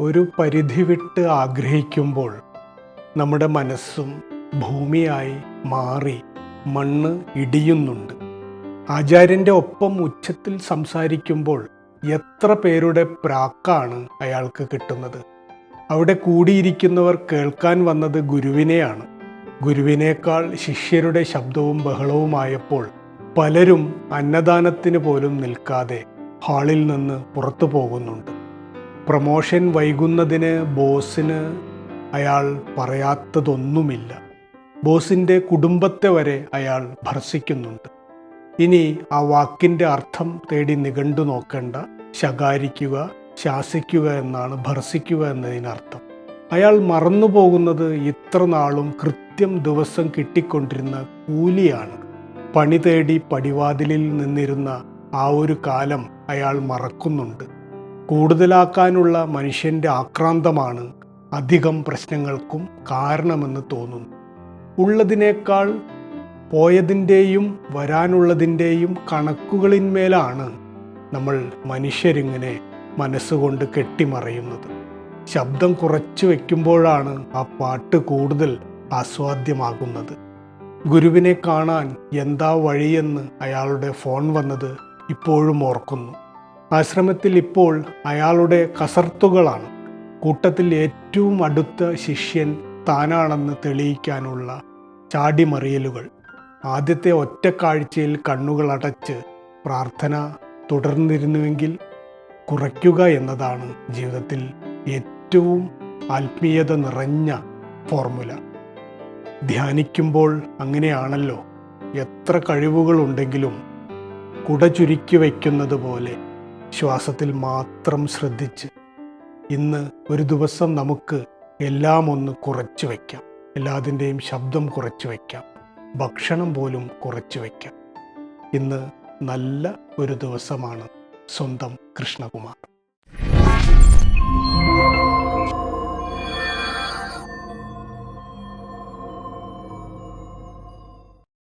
ഒരു പരിധി വിട്ട് ആഗ്രഹിക്കുമ്പോൾ നമ്മുടെ മനസ്സും ഭൂമിയായി മാറി മണ്ണ് ഇടിയുന്നുണ്ട്. ആചാര്യന്റെ ഒപ്പം ഉച്ചത്തിൽ സംസാരിക്കുമ്പോൾ എത്ര പേരുടെ പ്രാക്കാണ് അയാൾക്ക് കിട്ടുന്നത്. അവിടെ കൂടിയിരിക്കുന്നവർ കേൾക്കാൻ വന്നത് ഗുരുവിനെയാണ്. ഗുരുവിനേക്കാൾ ശിഷ്യരുടെ ശബ്ദവും ബഹളവുമായപ്പോൾ പലരും അന്നദാനത്തിന് പോലും നിൽക്കാതെ ഹാളിൽ നിന്ന് പുറത്തു പോകുന്നുണ്ട്. പ്രമോഷൻ വൈകുന്നതിന് ബോസിന് അയാൾ പറയാത്തതൊന്നുമില്ല. ബോസിന്റെ കുടുംബത്തെ വരെ അയാൾ ഭർസിക്കുന്നുണ്ട്. ഇനി ആ വാക്കിന്റെ അർത്ഥം തേടി നിഘണ്ടു നോക്കേണ്ട ശകാരിക്കുക ശാസിക്കുക എന്നാണ് ഭർസിക്കുക എന്നതിനർത്ഥം. അയാൾ മറന്നു പോകുന്നത് ഇത്ര നാളും കൃത്യം ദിവസം കിട്ടിക്കൊണ്ടിരുന്ന കൂലിയാണ്. പണി തേടി പടിവാതിലിൽ നിന്നിരുന്ന ആ ഒരു കാലം അയാൾ മറക്കുന്നുണ്ട്. കൂടുതലാക്കാനുള്ള മനുഷ്യന്റെ ആക്രാന്തമാണ് അധികം പ്രശ്നങ്ങൾക്കും കാരണമെന്ന് തോന്നുന്നു. ഉള്ളതിനേക്കാൾ പോയതിന്റെയും വരാനുള്ളതിന്റെയും കണക്കുകളിന്മേലാണ് നമ്മൾ മനുഷ്യരിങ്ങനെ മനസ്സുകൊണ്ട് കെട്ടിമറയുന്നത്. ശബ്ദം കുറച്ചു വയ്ക്കുമ്പോഴാണ് ആ പാട്ട് കൂടുതൽ ആസ്വാദ്യമാകുന്നത്. ഗുരുവിനെ കാണാൻ എന്താ വഴിയെന്ന് അയാളുടെ ഫോൺ വന്നത് ഇപ്പോഴും ഓർക്കുന്നു. ആശ്രമത്തിൽ ഇപ്പോൾ അയാളുടെ കസർത്തുകളാണ്. കൂട്ടത്തിൽ ഏറ്റവും അടുത്ത ശിഷ്യൻ താനാണെന്ന് തെളിയിക്കാനുള്ള ചാടിമറിയലുകൾ. ആദ്യത്തെ ഒറ്റക്കാഴ്ചയിൽ കണ്ണുകൾ അടച്ച് പ്രാർത്ഥന തുടർന്നിരുന്നുവെങ്കിൽ കുറയ്ക്കുക എന്നതാണ് ജീവിതത്തിൽ ഏറ്റവും ആത്മീയത നിറഞ്ഞ ഫോർമുല. ധ്യാനിക്കുമ്പോൾ അങ്ങനെയാണല്ലോ. എത്ര കഴിവുകളുണ്ടെങ്കിലും കുട ചുരുക്കി വയ്ക്കുന്നത് പോലെ ശ്വാസത്തിൽ മാത്രം ശ്രദ്ധിച്ച് ഇന്ന് ഒരു ദിവസം നമുക്ക് എല്ലാം ഒന്ന് കുറച്ചു വയ്ക്കാം. എല്ലാതിന്റെയും ശബ്ദം കുറച്ചു വയ്ക്കാം. ഭക്ഷണം പോലും കുറച്ചു വയ്ക്കാം. ഇന്ന് നല്ല ഒരു ദിവസമാണ് സ്വന്തം കൃഷ്ണകുമാർ.